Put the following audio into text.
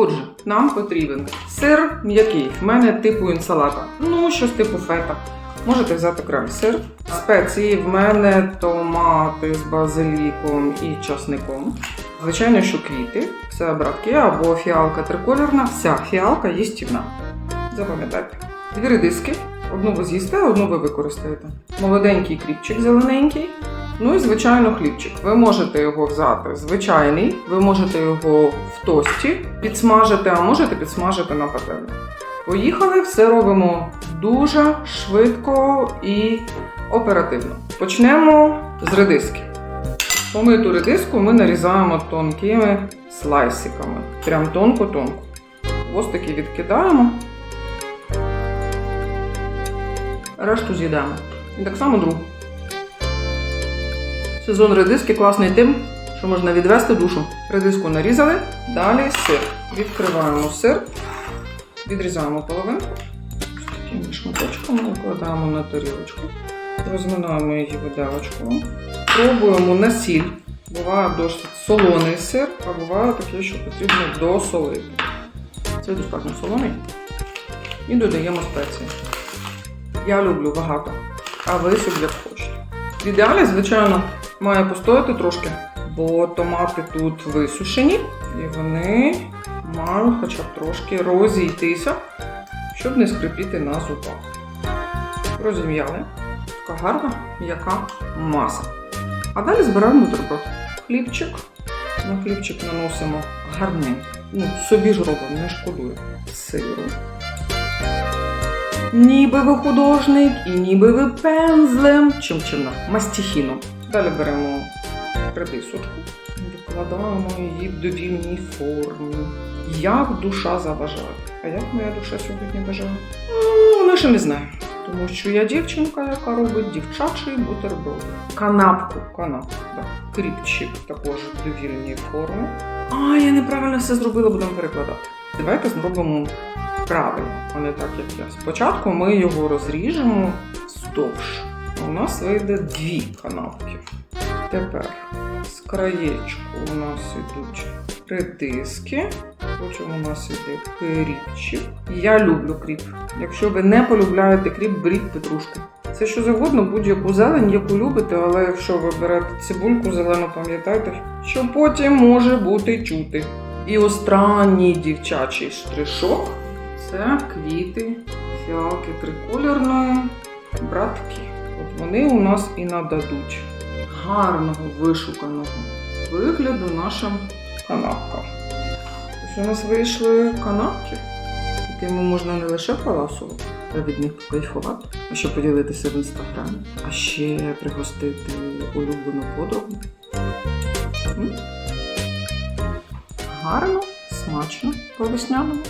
Отже, нам потрібен сир м'який. В мене типу інсалата. Ну, щось типу фета. Можете взяти крем-сир. Спеції в мене томати з базиліком і часником. Звичайно, що квіти, це братки або фіалка трикольорна. Вся фіалка їстівна. Запам'ятайте. Дві редиски. Одну ви з'їсте, одну ви використаєте. Молоденький кріпчик зелененький. Ну і звичайно хлібчик. Ви можете його взяти звичайний, ви можете його в тості підсмажити, а можете підсмажити на пательні. Поїхали, все робимо дуже швидко і оперативно. Почнемо з редиски. Помиту редиску ми нарізаємо тонкими слайсиками. Прям тонко-тонко. Хвостики відкидаємо. Решту з'їдаємо. І так само другу. Сезон редиски класний тим, що можна відвести душу. Редиску нарізали, далі сир. Відкриваємо сир, відрізаємо половинку. Ось такими шматочками викладаємо на тарілочку. Розминаємо її виделочкою. Пробуємо на сіль. Буває досить солоний сир, а буває таке, що потрібно досолити. Це достатньо солоний. І додаємо спеції. Я люблю багато, а ви собі як хочете. В ідеалі, звичайно, має постояти трошки, бо томати тут висушені, і вони мають хоча б трошки розійтися, щоб не скрипіти на зубах. Розім'яли. Така гарна, м'яка маса. А далі збираємо бутерброд. Хлібчик. На хлібчик наносимо гарненько. Ну, собі ж робимо, не шкодую. Сиру. Ніби ви художник і ніби ви пензлем. Чим чим на мастихіном. Далі беремо редисочку, викладаємо її в довільній формі. Як душа заважає. А як моя душа сьогодні бажає? Ну, вона ще не знає. Тому що я дівчинка, яка робить дівчачий бутерброд. Канапку, канапку, так. Кріпчик також в довільній формі. А, я неправильно все зробила, будемо перекладати. Давайте зробимо правильно, а не так, як я. Спочатку ми його розріжемо вздовж. У нас вийде дві канапки. Тепер з краєчку у нас ідуть редиски. Потім у нас іде кріпчик. Я люблю кріп. Якщо ви не полюбляєте кріп, беріть петрушку. Це що завгодно, будь-яку зелень, яку любите, але якщо ви берете цибульку зелену, пам'ятайте, що потім може бути чути. І останній дівчачий штришок це квіти фіалки трикольорної братки. От вони у нас і нададуть гарного вишуканого вигляду нашим канапкам. Ось у нас вийшли канапки, якими можна не лише паласувати, а від них кайфувати, а ще поділитися в інстаграмі, а ще пригостити улюблену подругу. Гарно, смачно, по весняному.